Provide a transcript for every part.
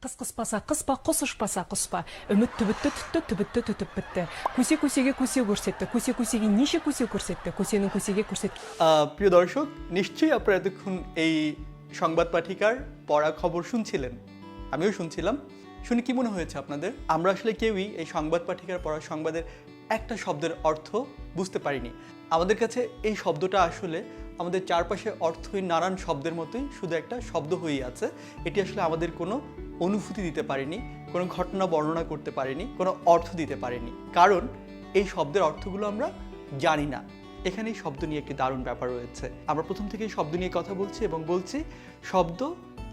Қыс-қыспаса қыспа, құс ұшпаса құспа. Үміт түбітті түтті, түбітті түтіп бітті. Көсе көсеге көсе көрсетті, көсе көсеге неше көсе көрсетті, көсенің көсеге көрсетті. আহ, প্রিয় দর্শক নিশ্চয়ই আপনারা এতক্ষণ এই সংবাদ পাঠিকার পড়া খবর শুনছিলেন আমিও শুনছিলাম শুনে কি মনে হয়েছে আপনাদের আমরা আসলে কেউই এই সংবাদ পাঠিকার পড়া সংবাদের একটা শব্দের অর্থ বুঝতে পারিনি আমাদের কাছে এই শব্দটা আসলে আমাদের চারপাশে অর্থহীন নানান শব্দের মতোই শুধু একটা শব্দ হয়েই আছে। এটি আসলে আমাদের কোনো অনুভূতি দিতে পারেনি, কোনো ঘটনা বর্ণনা করতে পারেনি, কোনো অর্থ দিতে পারেনি। কারণ এই শব্দের অর্থগুলো আমরা জানি না। এখানে শব্দ নিয়ে একটি দারুণ ব্যাপার রয়েছে। আমরা প্রথম থেকেই শব্দ নিয়ে কথা বলছি এবং বলছি, শব্দ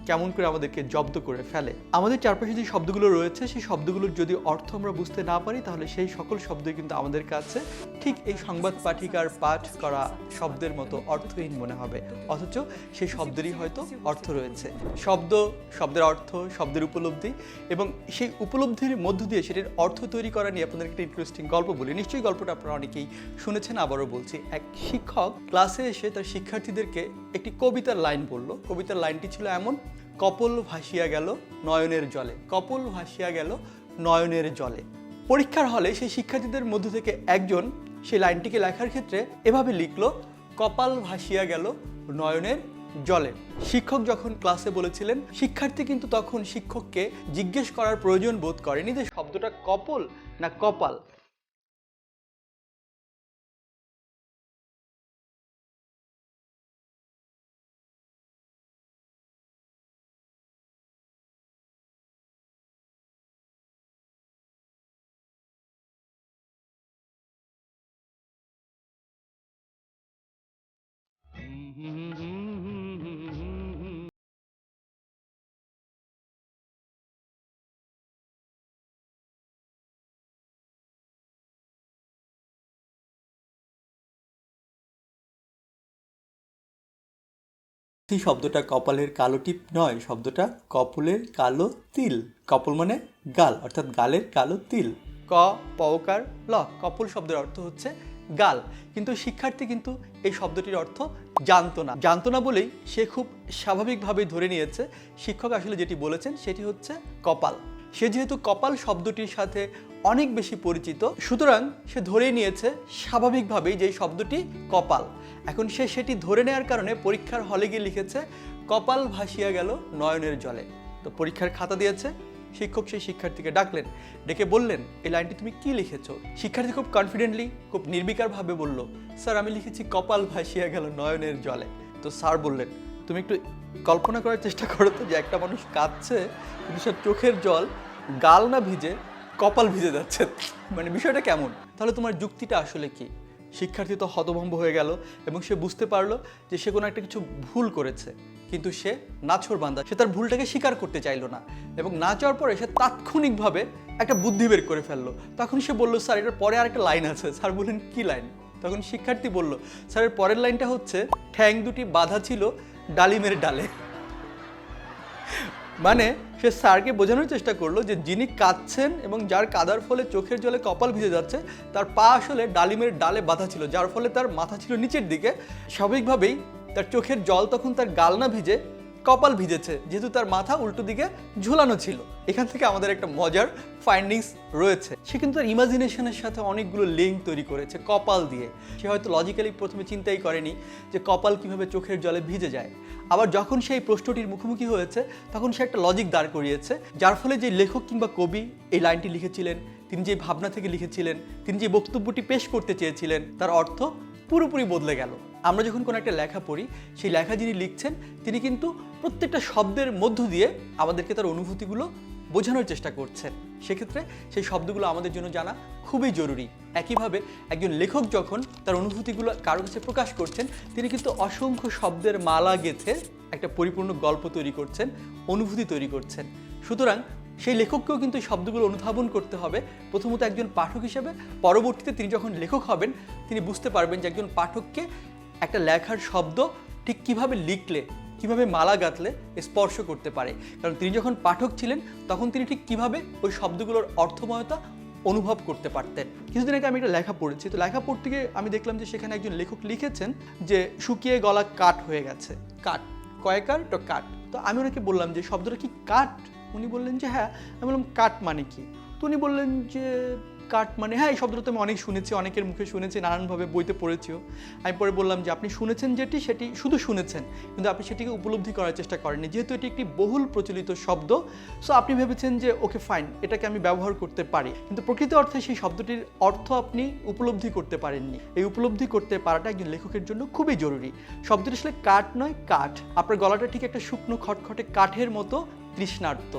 কেমন করে আমাদেরকে জব্দ করে ফেলে। আমাদের চারপাশে যে শব্দগুলো রয়েছে, সেই শব্দগুলোর যদি অর্থ আমরা বুঝতে না পারি, তাহলে সেই সকল শব্দই কিন্তু আমাদের কাছে ঠিক এই সংবাদ পাঠিকার পাঠ করা শব্দের মতো অর্থহীন মনে হবে। অথচ সেই শব্দেরই হয়তো অর্থ রয়েছে। শব্দ, শব্দের অর্থ, শব্দের উপলব্ধি এবং সেই উপলব্ধির মধ্য দিয়ে সেটির অর্থ তৈরি করা নিয়ে আপনাদের একটা ইন্টারেস্টিং গল্প বলি। নিশ্চয়ই গল্পটা আপনারা অনেকেই শুনেছেন, আবারও বলছি। এক শিক্ষক ক্লাসে এসে তার শিক্ষার্থীদেরকে একটি কবিতার লাইন বলল কবিতার লাইনটি ছিল এমন কপল ভাসিয়া গেল নয়নের জলে, কপল ভাসিয়া গেল নয়নের জলে। পরীক্ষার হলে সেই শিক্ষার্থীদের মধ্য থেকে একজন সেই লাইনটিকে লেখার ক্ষেত্রে এভাবে লিখল, কপাল ভাসিয়া গেল নয়নের জলে। শিক্ষক যখন ক্লাসে বলেছিলেন, শিক্ষার্থী কিন্তু তখন শিক্ষককে জিজ্ঞেস করার প্রয়োজন বোধ করেনি যে শব্দটা কপল না কপাল। শব্দটা কপালের কালো টিপ নয়? শব্দটা কপলের কালো তিল। কপল মানে গাল, অর্থাৎ গালের কালো তিল। ক পকার ল, কপল শব্দের অর্থ হচ্ছে গাল। কিন্তু শিক্ষার্থী কিন্তু এই শব্দটির অর্থ জানতো না। জানতো না বলেই সে খুব স্বাভাবিকভাবেই ধরে নিয়েছে। শিক্ষক আসলে যেটি বলেছেন সেটি হচ্ছে কপাল। সে যেহেতু কপাল শব্দটির সাথে অনেক বেশি পরিচিত, সুতরাং সে ধরেই নিয়েছে স্বাভাবিকভাবেই যে শব্দটি কপাল। এখন সে সেটি ধরে নেওয়ার কারণে পরীক্ষার হলে গিয়ে লিখেছে, কপাল ভাসিয়া গেল নয়নের জলে। তো পরীক্ষার খাতা দিয়েছে শিক্ষক সেই শিক্ষার্থীকে ডাকলেন, ডেকে বললেন, এই লাইনটি তুমি কি লিখেছো? শিক্ষার্থী খুব কনফিডেন্টলি খুব নির্বিকারভাবে বলল, স্যার, আমি লিখেছি কপাল ভাসিয়া গেল নয়নের জলে। তো স্যার বললেন, তুমি একটু কল্পনা করার চেষ্টা করো তো যে একটা মানুষ কাঁদছে, কিন্তু সে চোখের জল গাল না ভিজে কপাল ভিজে যাচ্ছে। মানে বিষয়টা কেমন? তাহলে তোমার যুক্তিটা আসলে কি? শিক্ষার্থী তো হতভম্ব হয়ে গেল এবং সে বুঝতে পারল যে সে কোনো একটা কিছু ভুল করেছে। কিন্তু সে নাছর বান্দা সে তার ভুলটাকে স্বীকার করতে চাইলো না এবং না চাওয়ার পরে সে তাৎক্ষণিকভাবে একটা বুদ্ধি বের করে ফেলল। তখন সে বলল, স্যার, এটার পরে আরেকটা লাইন আছে। স্যার বললেন, কি লাইন? তখন শিক্ষার্থী বলল স্যারের পরের লাইনটা হচ্ছে, ঠ্যাং দুটি বাধা ছিল ডালিমের ডালে। মানে সে স্যারকে বোঝানোর চেষ্টা করল যে যিনি কাঁদছেন এবং যার কাদার ফলে চোখের জলে কপাল ভিজে যাচ্ছে, তার পা আসলে ডালিমের ডালে বাঁধা ছিল, যার ফলে তার মাথা ছিল নিচের দিকে। স্বাভাবিকভাবেই তার চোখের জল তখন তার গাল না ভিজে কপাল ভিজেছে, যেহেতু তার মাথা উল্টো দিকে ঝুলানো ছিল। এখান থেকে আমাদের একটা মজার ফাইন্ডিংস রয়েছে। সে কিন্তু তার ইমাজিনেশনের সাথে অনেকগুলো লিঙ্ক তৈরি করেছে কপাল দিয়ে। সে হয়তো লজিক্যালি প্রথমে চিন্তাই করেনি যে কপাল কীভাবে চোখের জলে ভিজে যায়। আবার যখন সেই প্রশ্নটির মুখোমুখি হয়েছে, তখন সে একটা লজিক দাঁড় করিয়েছে, যার ফলে যে লেখক কিংবা কবি এই লাইনটি লিখেছিলেন, তিনি যে ভাবনা থেকে লিখেছিলেন, তিনি যে বক্তব্যটি পেশ করতে চেয়েছিলেন, তার অর্থ পুরোপুরি বদলে গেল। আমরা যখন কোনো একটা লেখা পড়ি, সেই লেখা যিনি লিখছেন, তিনি কিন্তু প্রত্যেকটা শব্দের মধ্য দিয়ে আমাদেরকে তার অনুভূতিগুলো বোঝানোর চেষ্টা করছেন। সেক্ষেত্রে সেই শব্দগুলো আমাদের জন্য জানা খুবই জরুরি। একইভাবে একজন লেখক যখন তার অনুভূতিগুলো কারও কাছে প্রকাশ করছেন, তিনি কিন্তু অসংখ্য শব্দের মালা গেঁথে একটা পরিপূর্ণ গল্প তৈরি করছেন, অনুভূতি তৈরি করছেন। সুতরাং সেই লেখককেও কিন্তু এই শব্দগুলো অনুধাবন করতে হবে। প্রথমত একজন পাঠক হিসেবে, পরবর্তীতে তিনি যখন লেখক হবেন, তিনি বুঝতে পারবেন যে একজন পাঠককে একটা লেখার শব্দ ঠিক কীভাবে লিখলে, কীভাবে মালা গাঁথলে স্পর্শ করতে পারে। কারণ তিনি যখন পাঠক ছিলেন, তখন তিনি ঠিক কীভাবে ওই শব্দগুলোর অর্থময়তা অনুভব করতে পারতেন। কিছুদিন আগে আমি একটা লেখা পড়েছি, তো লেখা পড়তে গিয়ে আমি দেখলাম যে সেখানে একজন লেখক লিখেছেন যে, শুকিয়ে গলা কাঠ হয়ে গেছে। কাঠ কয়কার তো কাঠ। তো আমি ওনাকে বললাম যে, শব্দটা কি কাট উনি বললেন যে হ্যাঁ। আমি বললাম কাট মানে কি? তো উনি বললেন যে কাট মানে হ্যাঁ এই শব্দটা তো আমি অনেক শুনেছি, অনেকের মুখে শুনেছি, নানানভাবে বইতে পড়েছিও। আমি পরে বললাম যে, আপনি শুনেছেন যেটি, সেটি শুধু শুনেছেন, কিন্তু আপনি সেটিকে উপলব্ধি করার চেষ্টা করেননি। যেহেতু এটি একটি বহুল প্রচলিত শব্দ সো আপনি ভেবেছেন যে ওকে ফাইন এটাকে আমি ব্যবহার করতে পারি। কিন্তু প্রকৃত অর্থে সেই শব্দটির অর্থ আপনি উপলব্ধি করতে পারেননি। এই উপলব্ধি করতে পারাটা একজন লেখকের জন্য খুবই জরুরি। শব্দটি আসলে কাঠ নয়, কাঠ। আপনার গলাটা ঠিক একটা শুকনো, খটখটে কাঠের মতো তৃষ্ণার্ত।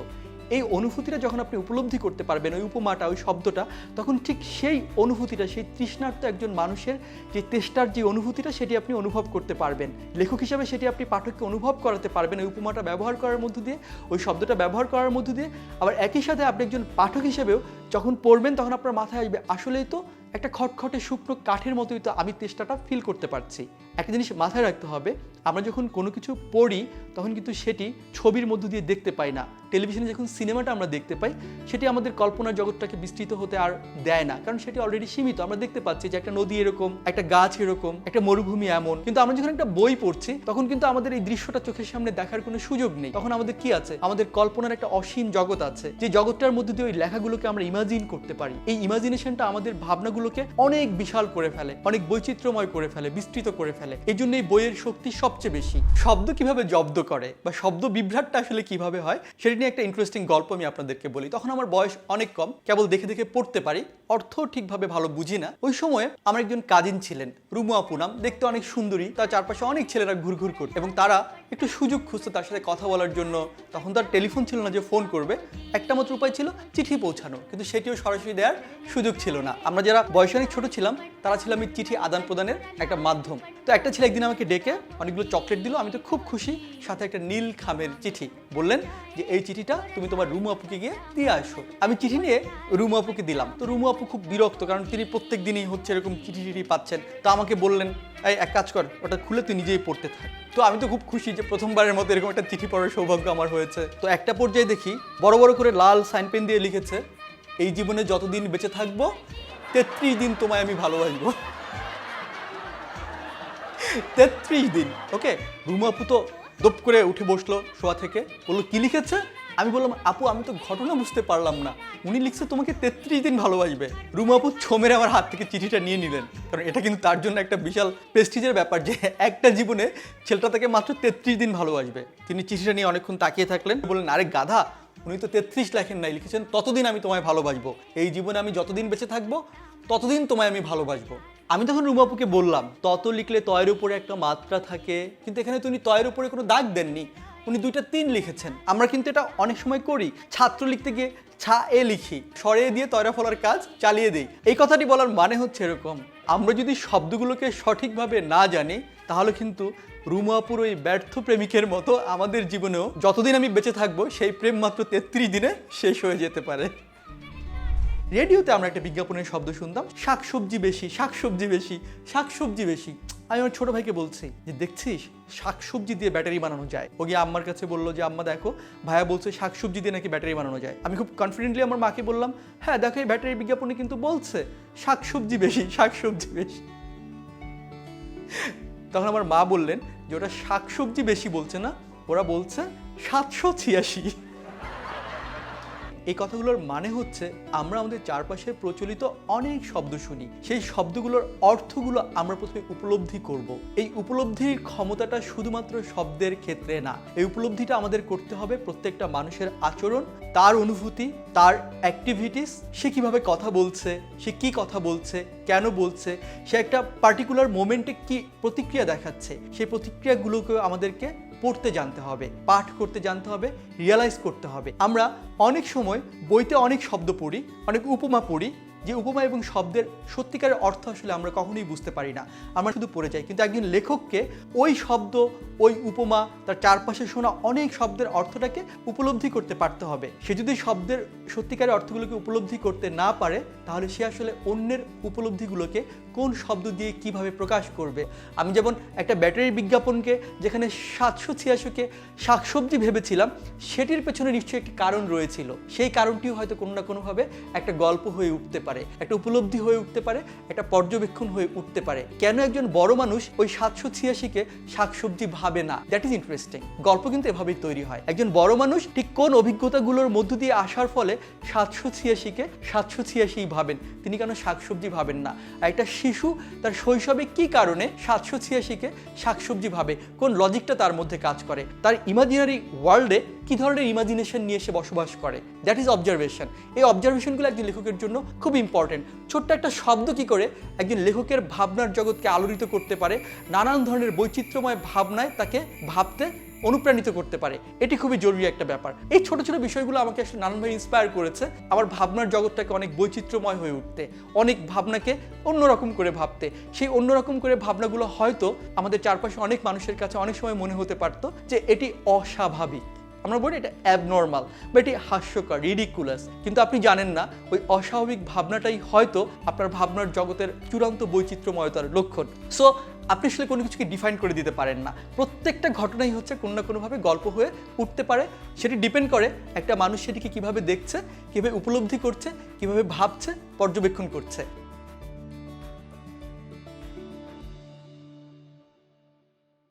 এই অনুভূতিটা যখন আপনি উপলব্ধি করতে পারবেন, ওই উপমাটা, ওই শব্দটা, তখন ঠিক সেই অনুভূতিটা, সেই তৃষ্ণার্ত একজন মানুষের যে তেষ্টার যে অনুভূতিটা, সেটি আপনি অনুভব করতে পারবেন। লেখক হিসাবে সেটি আপনি পাঠককে অনুভব করাতে পারবেন ওই উপমাটা ব্যবহার করার মধ্য দিয়ে, ওই শব্দটা ব্যবহার করার মধ্য দিয়ে। আবার একই সাথে আপনি একজন পাঠক হিসেবেও যখন পড়বেন, তখন আপনার মাথায় আসবে, আসলেই তো একটা খটখটে শুকনো কাঠের মতোই তো আমি তেষ্টাটা ফিল করতে পারছি। একটা জিনিস মাথায় রাখতে হবে, আমরা যখন কোনো কিছু পড়ি, তখন কিন্তু সেটি ছবির মধ্য দিয়ে দেখতে পাই না। টেলিভিশনে যখন সিনেমাটা আমরা দেখতে পাই, সেটি আমাদের কল্পনার জগৎটাকে বিস্তৃত হতে আর দেয় না। কারণ সেটি অলরেডি সীমিত। আমরা দেখতে পাচ্ছি যে একটা নদী এরকম, একটা গাছ এরকম, একটা মরুভূমি এমন। কিন্তু আমরা যখন একটা বই পড়ছি, তখন কিন্তু আমাদের এই দৃশ্যটা চোখের সামনে দেখার কোনো সুযোগ নেই। তখন আমাদের কি আছে? আমাদের কল্পনার একটা অসীম জগৎ আছে। যে জগৎটার মধ্যে দিয়ে ওই লেখাগুলোকে আমরা ইমাজিন করতে পারি। এই ইমাজিনেশনটা আমাদের ভাবনাগুলোকে অনেক বিশাল করে ফেলে, অনেক বৈচিত্র্যময় করে ফেলে, বিস্তৃত করে ফেলে। এই জন্য এই বইয়ের শক্তি সবচেয়ে বেশি। শব্দ কীভাবে জব্দ করে বা শব্দ বিভ্রাটটা আসলে কীভাবে হয়, সেটা নিয়ে একটা ইন্টারেস্টিং গল্প আমি আপনাদেরকে বলি। তখন আমার বয়স অনেক কম, কেবল দেখে দেখে পড়তে পারি, অর্থ ঠিকভাবে ভালো বুঝি না। ওই সময়ে আমার একজন কাজিন ছিলেন, রুমু আপু নাম, দেখতে অনেক সুন্দরী, তার চারপাশে অনেক ছেলেরা ঘুরঘুর করত এবং তারা একটু সুযোগ খুঁজতো তার সাথে কথা বলার জন্য। তখন তার টেলিফোন ছিল না যে ফোন করবে। একটা মাত্র উপায় ছিল চিঠি পৌঁছানো। কিন্তু সেটিও সরাসরি দেওয়ার সুযোগ ছিল না। আমরা যারা বয়সে অনেক ছোট ছিলাম, তারা ছিলাম এই চিঠি আদান প্রদানের একটা মাধ্যম। তো একটা ছেলে একদিন আমাকে ডেকে অনেকগুলো চকলেট দিল। আমি তো খুব খুশি। সাথে একটা নীল খামের চিঠি। বললেন যে, এই চিঠিটা তুমি তোমার রুমু আপুকে গিয়ে দিয়ে আসো। আমি চিঠি নিয়ে রুমু আপুকে দিলাম। তো রুমু আপু খুব বিরক্ত, কারণ তিনি প্রত্যেক দিনই হচ্ছে এরকম চিঠি চিঠি পাচ্ছেন। তো আমাকে বললেন, এই এক কাজ কর, ওটা খুলে তুই নিজেই পড়তে থাক। তো আমি তো খুব খুশি যে প্রথমবারের মতো এরকম একটা চিঠি পড়ার সৌভাগ্য আমার হয়েছে। তো একটা পর্যায়ে দেখি, বড় বড় করে লাল সাইন পেন দিয়ে লিখেছে, এই জীবনে যতদিন বেঁচে থাকব, তেত্রিশ দিন তোমায় আমি ভালোবাসবো। তেত্রিশ দিন, ওকে? রুমাপু তো দপ করে উঠে বসল শোয়া থেকে, বলল, কি লিখেছে? আমি বললাম, আপু, আমি তো ঘটনা বুঝতে পারলাম না। উনি লিখছে তোমাকে তেত্রিশ দিন ভালোবাসবে। রুমু আপু ছোমের আমার হাত থেকে চিঠিটা নিয়ে নিলেন। কারণ এটা কিন্তু তার জন্য একটা বিশাল প্রেস্টিজের ব্যাপার যে একটা জীবনে ছেলেটা তাকে মাত্র তেত্রিশ দিন ভালোবাসবে। তিনি চিঠিটা নিয়ে অনেকক্ষণ তাকিয়ে থাকলেন। বললেন, আরে গাধা, উনি তো তেত্রিশ লেখেন নাই, লিখেছেন ততদিন আমি তোমায় ভালোবাসবো। এই জীবনে আমি যতদিন বেঁচে থাকব, ততদিন তোমায় আমি ভালোবাসবো। আমি তখন রুমাপুকে বললাম, তত লিখলে তয়ের উপরে একটা মাত্রা থাকে, কিন্তু এখানে তো উনি তয়ের উপরে কোনো দাগ দেননি। উনি দুইটা তিন লিখেছেন। আমরা কিন্তু এটা অনেক সময় করি। ছাত্র লিখতে গিয়ে ছা, এ লিখি। সরিয়ে দিয়ে তয়রা ফলার কাজ চালিয়ে দিই। এই কথাটি বলার মানে হচ্ছে এরকম, আমরা যদি শব্দগুলোকে সঠিকভাবে না জানি, তাহলে কিন্তু রুমাপুর ওই ব্যর্থ প্রেমিকের মতো আমাদের জীবনেও যতদিন আমি বেঁচে থাকব, সেই প্রেম মাত্র তেত্রিশ দিনে শেষ হয়ে যেতে পারে। রেডিওতে আমরা একটা বিজ্ঞাপনের শব্দ শুনতাম, শাকসবজি বেশি শাকসবজি বেশি শাকসবজি বেশি। আমি আমার ছোট ভাইকে বলছি যে, দেখছিস, শাকসবজি দিয়ে ব্যাটারি বানানো যায়? ও গিয়ে আম্মার কাছে বলল যে, আম্মা, দেখো, ভাইয়া বলছে শাকসবজি দিয়ে নাকি ব্যাটারি বানানো যায়? আমি খুব কনফিডেন্টলি আমার মাকে বললাম হ্যাঁ দেখো, এই ব্যাটারি বিজ্ঞাপনে কিন্তু বলছে, শাকসবজি বেশি শাকসবজি বেশি। তখন আমার মা বললেন যে, ওটা শাকসবজি বেশি বলছে না, ওরা বলছে সাতশো ছিয়াশি। এই কথাগুলোর মানে হচ্ছে আমরা আমাদের চারপাশে প্রচলিত অনেক শব্দ শুনি সেই শব্দগুলোর অর্থগুলো আমরা প্রথমে উপলব্ধি করব। এই উপলব্ধির ক্ষমতাটা শুধুমাত্র শব্দের ক্ষেত্রে না, এই উপলব্ধিটা আমাদের করতে হবে প্রত্যেকটা মানুষের আচরণ, তার অনুভূতি, তার অ্যাক্টিভিটিস সে কীভাবে কথা বলছে, সে কি কথা বলছে, কেন বলছে, সে একটা পার্টিকুলার মোমেন্টে কি প্রতিক্রিয়া দেখাচ্ছে, সেই প্রতিক্রিয়াগুলোকে আমাদেরকে পড়তে জানতে হবে, পাঠ করতে জানতে হবে রিয়ালাইজ করতে হবে। আমরা অনেক সময় বইতে অনেক শব্দ পড়ি, অনেক উপমা পড়ি, যে উপমা এবং শব্দের সত্যিকারের অর্থ আসলে আমরা কখনোই বুঝতে পারি না। আমরা শুধু পড়ে যাই। কিন্তু একজন লেখককে ওই শব্দ ওই উপমা তার চারপাশে শোনা অনেক শব্দের অর্থটাকে উপলব্ধি করতে পারতে হবে। সে যদি শব্দের সত্যিকারের অর্থগুলোকে উপলব্ধি করতে না পারে, তাহলে সে আসলে অন্যের উপলব্ধিগুলোকে কোন শব্দ দিয়ে কীভাবে প্রকাশ করবে? আমি যেমন একটা ব্যাটারির বিজ্ঞাপনকে যেখানে সাতশো ছিয়াশিকে শাকসবজি ভেবেছিলাম, সেটির পেছনে নিশ্চয়ই একটি কারণ রয়েছিল। সেই কারণটিও হয়তো কোনো না কোনোভাবে একটা গল্প হয়ে উঠতে পারে, একটা উপলব্ধি হয়ে উঠতে পারে, একটা পর্যবেক্ষণ হয়ে উঠতে পারে। কেন একজন বড় মানুষ ওই সাতশো ছিয়াশিকে শাকসবজি ভাবে না। দ্যাট ইজ ইন্টারেস্টিং গল্প কিন্তু এভাবেই তৈরি হয়। একজন বড় মানুষ ঠিক কোন অভিজ্ঞতাগুলোর মধ্য দিয়ে আসার ফলে সাতশো ছিয়াশিকে সাতশো ছিয়াশি ভাবেন। তিনি কেন শাকসবজি ভাবেন না? একটা শিশু তার শৈশবে কি কারণে সাতশো ছিয়াশিকে শাকসবজি ভাবে? কোন লজিকটা তার মধ্যে কাজ করে? তার ইমাজিনারি ওয়ার্ল্ডে কি ধরনের ইমাজিনেশন নিয়ে সে বসবাস করে? দ্যাট ইজ অবজারভেশন এই অবজারভেশনগুলো একজন লেখকের জন্য খুব ইম্পর্টেন্ট ছোট্ট একটা শব্দ কি করে? একজন লেখকের ভাবনার জগৎকে আলোড়িত করতে পারে, নানান ধরনের বৈচিত্র্যময় ভাবনায় তাকে ভাবতে অনুপ্রাণিত করতে পারে। এটি খুবই জরুরি একটা ব্যাপার। এই ছোট ছোট বিষয়গুলো আমাকে আসলে নানানভাবে ইন্সপায়ার করেছে। আমার ভাবনার জগৎটাকে অনেক বৈচিত্র্যময় হয়ে উঠতে, অনেক ভাবনাকে অন্যরকম করে ভাবতে। সেই অন্যরকম করে ভাবনাগুলো হয়তো আমাদের চারপাশে অনেক মানুষের কাছে অনেক সময় মনে হতে পারতো যে এটি অস্বাভাবিক। আমরা বলি এটা অ্যাবনর্মাল বা এটি হাস্যকর রিডিকুলাস কিন্তু আপনি জানেন না, ওই অস্বাভাবিক ভাবনাটাই হয়তো আপনার ভাবনার জগতের চূড়ান্ত বৈচিত্র্যময়তার লক্ষণ। সো আপনি আসলে কোনো কিছুকে ডিফাইন করে দিতে পারেন না। প্রত্যেকটা ঘটনাই হচ্ছে কোনো না কোনোভাবে গল্প হয়ে উঠতে পারে। সেটি ডিপেন্ড করে একটা মানুষ সেটিকে কীভাবে দেখছে, কীভাবে উপলব্ধি করছে, কীভাবে ভাবছে, পর্যবেক্ষণ করছে।